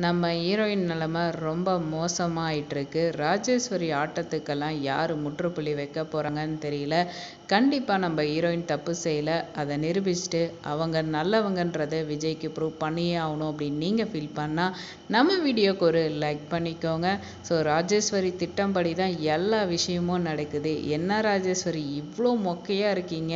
நம்ம ஹீரோயின் நிலமை ரொம்ப மோசமாக ஆயிட்டிருக்கு ராஜேஸ்வரி ஆட்டத்துக்கெல்லாம் யார் முற்றுப்புள்ளி வைக்க போகிறாங்கன்னு தெரியல. கண்டிப்பாக நம்ம ஹீரோயின் தப்பு செய்யலை. அதை நிரூபிச்சுட்டு அவங்க நல்லவங்கன்றதை விஜய்க்கு ப்ரூவ் பண்ணியே ஆகணும் அப்படின்னு நீங்கள் ஃபீல் பண்ணால் நம்ம வீடியோக்கு ஒரு லைக் பண்ணிக்கோங்க. ஸோ ராஜேஸ்வரி திட்டம்படி தான் எல்லா விஷயமும் நடக்குது. என்ன ராஜேஸ்வரி இவ்வளோ மொக்கையாக இருக்கீங்க.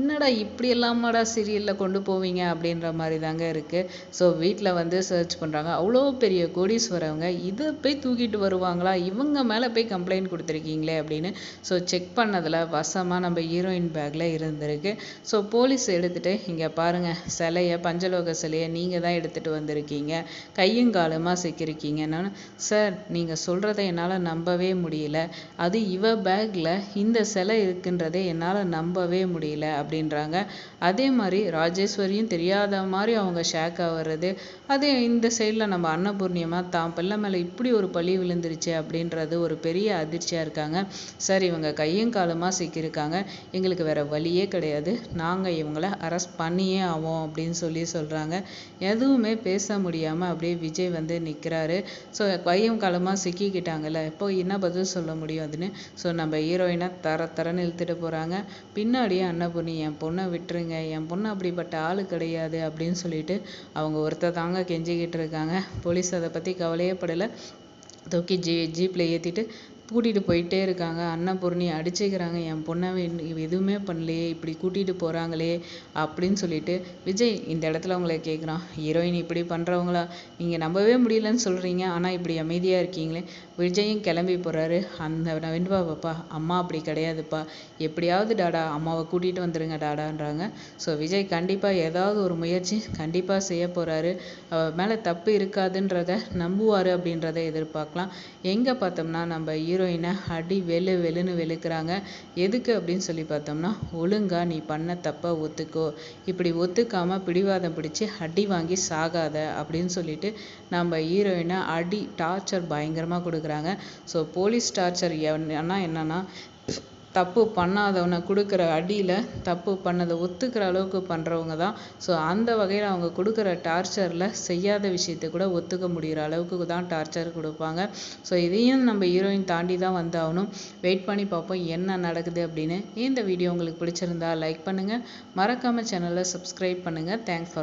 என்னடா இப்படி எல்லாமாடா சீரியலில் கொண்டு போவீங்க அப்படின்ற மாதிரி தாங்க இருக்குது ஸோ வீட்டில் வந்து சர்ச் பண்ணுறாங்க அவ்வளோ பெரிய கோடீஸ்வரவங்க? இதை போய் தூக்கிட்டு வருவாங்களா? இவங்க மேலே போய் கம்ப்ளைண்ட் கொடுத்துருக்கீங்களே அப்படின்னு. ஸோ செக் பண்ணதில் வசமாக நம்ம ஹீரோயின் பேக்கில் இருந்திருக்கு. ஸோ போலீஸ் எடுத்துகிட்டு இங்கே பாருங்கள் சிலையை பஞ்சலோக சிலையை நீங்கள் தான் எடுத்துகிட்டு வந்திருக்கீங்க. கையும் காலுமாக சிக்கிருக்கீங்கன்னு. சார் நீங்கள் சொல்கிறத என்னால் நம்பவே முடியல. அது இவ பேக்கில் இந்த சிலை இருக்குன்றதே என்னால் நம்பவே முடியல அப்படின்றாங்க. அதே மாதிரி ராஜேஸ்வரியும் தெரியாத மாதிரி அவங்க ஷேக் ஆகிறது அதே இந்த சைடில் நம்ம அன்னபூர்ணியமாக தான் பிள்ளை மேலே இப்படி ஒரு பழி விழுந்துருச்சு அப்படின்றது ஒரு பெரிய அதிர்ச்சியாக இருக்காங்க. சார் இவங்க கையும் காலமாக சிக்கியிருக்காங்க. எங்களுக்கு வேற வழியே கிடையாது. நாங்கள் இவங்கள அரெஸ்ட் பண்ணியே ஆவோம் அப்படின்னு சொல்லி சொல்கிறாங்க எதுவுமே பேச முடியாமல் அப்படியே விஜய் வந்து நிற்கிறாரு ஸோ கையும் காலமாக சிக்கிக்கிட்டாங்கல்ல இப்போ என்ன பதில் சொல்ல முடியும் அதுன்னு? ஸோ நம்ம ஹீரோயினை தர தரன்னு இழுத்துட்டு போகிறாங்க பின்னாடியே அன்னபூர்ணி என் பொண்ணை விட்டுருங்க. என் பொண்ணு அப்படிப்பட்ட ஆள் கிடையாது அப்படின்னு சொல்லிட்டு அவங்க ஒருத்தர் தாங்க கெஞ்சிக்கிட்டு இருக்காங்க. போலீஸ் அதை பற்றி கவலையே படலை. தூக்கி ஜீ ஜீப்பில் ஏற்றிட்டு கூட்டிகிட்டு போயிட்டே இருக்காங்க. அன்னபூர்ணி அடிச்சுக்கிறாங்க. என் பொண்ணை எதுவுமே பண்ணலையே. இப்படி கூட்டிகிட்டு போகிறாங்களே அப்படின்னு சொல்லிட்டு விஜய் இந்த இடத்துல அவங்கள கேட்குறான் ஹீரோயின் இப்படி பண்ணுறவங்களா நீங்கள் நம்பவே முடியலன்னு சொல்கிறீங்க ஆனால் இப்படி அமைதியாக இருக்கீங்களே. விஜயும் கிளம்பி போகிறாரு அந்த வெண்பா பாப்பா அம்மா அப்படி கிடையாதுப்பா. எப்படியாவது டாடா அம்மாவை கூட்டிகிட்டு வந்துடுங்க டாடான்றாங்க. ஸோ விஜய் கண்டிப்பாக ஏதாவது ஒரு முயற்சி கண்டிப்பாக செய்ய போகிறாரு அவ மேலே தப்பு இருக்காதுன்றத நம்புவார் அப்படின்றத எதிர்பார்க்கலாம். எங்கே பார்த்தோம்னா நம்ம ஹீரோயினை அடி வெளு வெளுன்னு வெளுக்கிறாங்க. எதுக்கு அப்படின்னு சொல்லி பார்த்தோம்னா ஒழுங்கா நீ பண்ண தப்பை ஒத்துக்கோ. இப்படி ஒத்துக்காம பிடிவாதம் பிடிச்சி அடி வாங்கி சாகாத அப்படின்னு சொல்லிட்டு நம்ம ஹீரோயினை அடி டார்ச்சர் பயங்கரமாக கொடுக்குறாங்க. ஸோ போலீஸ் டார்ச்சர் ஏன்னா என்னன்னா தப்பு பண்ணாதவனை கொடுக்குற அடியில் தப்பு பண்ணதை ஒத்துக்கிற அளவுக்கு பண்ணுறவங்க தான். ஸோ அந்த வகையில் அவங்க கொடுக்குற டார்ச்சரில் செய்யாத விஷயத்தை கூட ஒத்துக்க முடிகிற அளவுக்கு தான் டார்ச்சர் கொடுப்பாங்க. ஸோ இதையும் நம்ம ஹீரோயின் தாண்டி தான் வந்தாகணும். வெயிட் பண்ணி பார்ப்போம் என்ன நடக்குது அப்படின்னு. இந்த வீடியோ உங்களுக்கு பிடிச்சிருந்தா லைக் பண்ணுங்கள் மறக்காமல் சேனலை சப்ஸ்கிரைப் பண்ணுங்கள் தேங்க்ஸ் ஃபார்